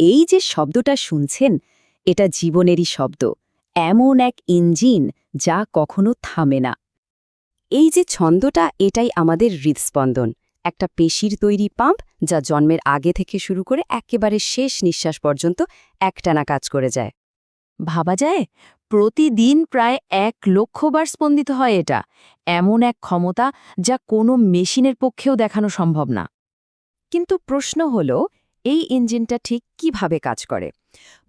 এই যে শব্দটা শুনছেন, এটা জীবনেরই শব্দ, এমন এক ইঞ্জিন যা কখনো থামে না। এই যে ছন্দটা, এটাই আমাদের হৃদস্পন্দন, একটা পেশির তৈরি পাম্প যা জন্মের আগে থেকে শুরু করে একেবারে শেষ নিঃশ্বাস পর্যন্ত একটানা কাজ করে যায়। ভাবা যায়? প্রতিদিন প্রায় এক লক্ষবার স্পন্দিত হয় এটা, এমন এক ক্ষমতা যা কোনো মেশিনের পক্ষেও দেখানো সম্ভব না। কিন্তু প্রশ্ন হল এই ইঞ্জিনটা ঠিক কীভাবে কাজ করে?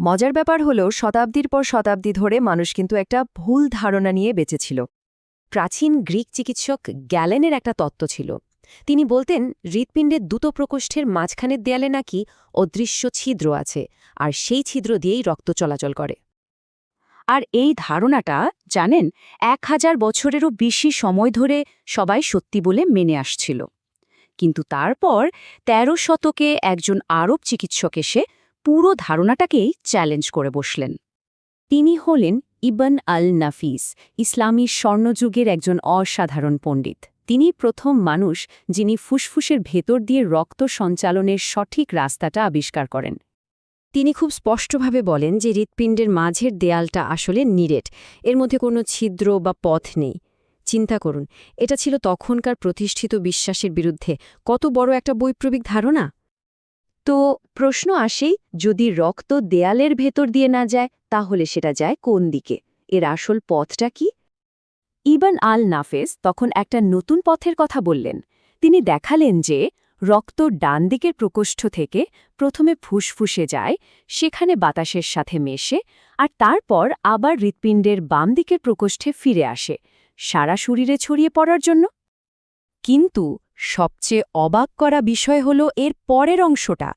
মজার ব্যাপার হলো, শতাব্দীর পর শতাব্দী ধরে মানুষ কিন্তু একটা ভুল ধারণা নিয়ে বেঁচেছিল। প্রাচীন গ্রিক চিকিৎসক গ্যালেনের একটা তত্ত্ব ছিল। তিনি বলতেন হৃৎপিণ্ডের দ্রুত প্রকোষ্ঠের মাঝখানের দেয়ালে নাকি অদৃশ্য ছিদ্র আছে, আর সেই ছিদ্র দিয়েই রক্ত চলাচল করে। আর এই ধারণাটা, জানেন, এক হাজার বছরেরও বেশি সময় ধরে সবাই সত্যি বলে মেনে আসছিল। কিন্তু তারপর ১৩ শতকে একজন আরব চিকিৎসক এসে পুরো ধারণাটাকেই চ্যালেঞ্জ করে বসলেন। তিনি হলেন ইবন আল নাফিস ইসলামী স্বর্ণযুগের একজন অসাধারণ পণ্ডিত। তিনি প্রথম মানুষ যিনি ফুসফুসের ভেতর দিয়ে রক্ত সঞ্চালনের সঠিক রাস্তাটা আবিষ্কার করেন। তিনি খুব স্পষ্টভাবে বলেন যে হৃৎপিণ্ডের মাঝের দেয়ালটা আসলে নিরেট, এর মধ্যে কোনো ছিদ্র বা পথ নেই। চিন্তা করুন, এটা ছিল তখনকার প্রতিষ্ঠিত বিশ্বাসের বিরুদ্ধে। কত বড় একটা বৈপ্লবিক ধারণা। তো, প্রশ্ন আসেই, যদি রক্ত দেয়ালের ভেতর দিয়ে না যায়, তাহলে সেটা যায় কোন দিকে? এর আসল পথটা কি? ইবান আল নাফেস তখন একটা নতুন পথের কথা বললেন। তিনি দেখালেন যে, রক্ত ডান দিকের প্রকোষ্ঠ থেকে প্রথমে ফুসফুসে যায়, সেখানে বাতাসের সাথে মেশে, আর তারপর আবার হৃৎপিণ্ডের বাম দিকের প্রকোষ্ঠে ফিরে আসে। সারা শরীরে ছড়িয়ে পড়ার জন্য? কিন্তু সবচেয়ে অবাক করা বিষয় হল এর পরের অংশটা।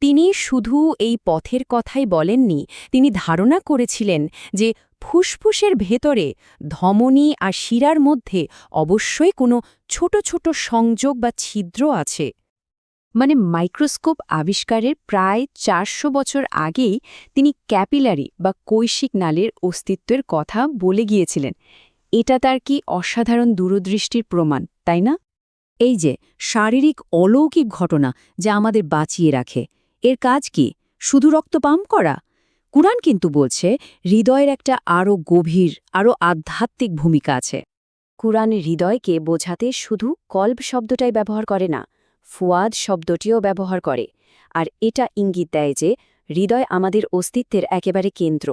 তিনি শুধু এই পথের কথাই বলেননি, তিনি ধারণা করেছিলেন যে ফুসফুসের ভেতরে ধমনী আর শিরার মধ্যে অবশ্যই কোনো ছোট ছোট সংযোগ বা ছিদ্র আছে। মানে মাইক্রোস্কোপ আবিষ্কারের প্রায় চারশো বছর আগেই তিনি ক্যাপিলারি বা কৈশিক নালের অস্তিত্বের কথা বলে গিয়েছিলেন। এটা তার কি অসাধারণ দূরদৃষ্টির প্রমাণ, তাই না? এই যে, শারীরিক অলৌকিক ঘটনা যা আমাদের বাঁচিয়ে রাখে। এর কাজ কি? শুধু রক্ত পাম্প করা? কুরআন কিন্তু বলছে, হৃদয়ের একটা আরও গভীর আরও আধ্যাত্মিক ভূমিকা আছে। কুরআন হৃদয়কে বোঝাতে শুধু কল্ব শব্দটাই ব্যবহার করে না, ফুয়াদ শব্দটিও ব্যবহার করে। আর এটা ইঙ্গিত দেয় যে, হৃদয় আমাদের অস্তিত্বের একেবারে কেন্দ্র।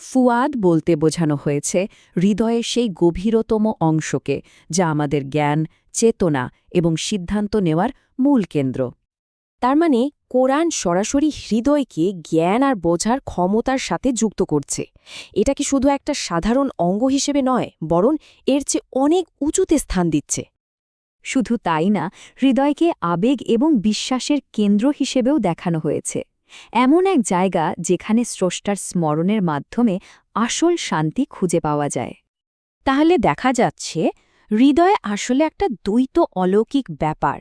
ফুয়াদ বলতে বোঝানো হয়েছে হৃদয়ের সেই গভীরতম অংশকে, যা আমাদের জ্ঞান, চেতনা এবং সিদ্ধান্ত নেওয়ার মূল কেন্দ্র। তার মানে কোরআন সরাসরি হৃদয়কে জ্ঞান আর বোঝার ক্ষমতার সাথে যুক্ত করছে। এটা কি শুধু একটা সাধারণ অঙ্গ হিসেবে নয়, বরং এর চেয়ে অনেক উঁচুতে স্থান দিচ্ছে। শুধু তাই না, হৃদয়কে আবেগ এবং বিশ্বাসের কেন্দ্র হিসেবেও দেখানো হয়েছে। এমন এক জায়গা যেখানে স্রষ্টার স্মরণের মাধ্যমে আসল শান্তি খুঁজে পাওয়া যায়। তাহলে দেখা যাচ্ছে, হৃদয় আসলে একটা দ্বৈত অলৌকিক ব্যাপার।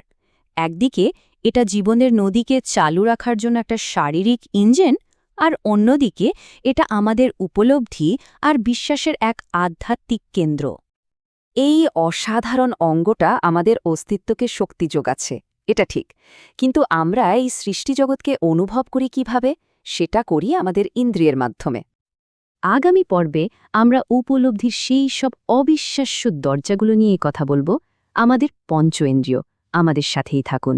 একদিকে এটা জীবনের নদীকে চালু রাখার জন্য একটা শারীরিক ইঞ্জিন, আর অন্যদিকে এটা আমাদের উপলব্ধি আর বিশ্বাসের এক আধ্যাত্মিক কেন্দ্র। এই অসাধারণ অঙ্গটা আমাদের অস্তিত্বকে শক্তি যোগাচ্ছে। এটা ঠিক। কিন্তু আমরা এই সৃষ্টিজগৎকে অনুভব করি কীভাবে? সেটা করি আমাদের ইন্দ্রিয়ের মাধ্যমে। আগামী পর্বে আমরা উপলব্ধির সেই সব অবিশ্বাস্য দরজাগুলো নিয়ে কথা বলব। আমাদের পঞ্চ ইন্দ্রিয় আমাদের সাথেই থাকুন।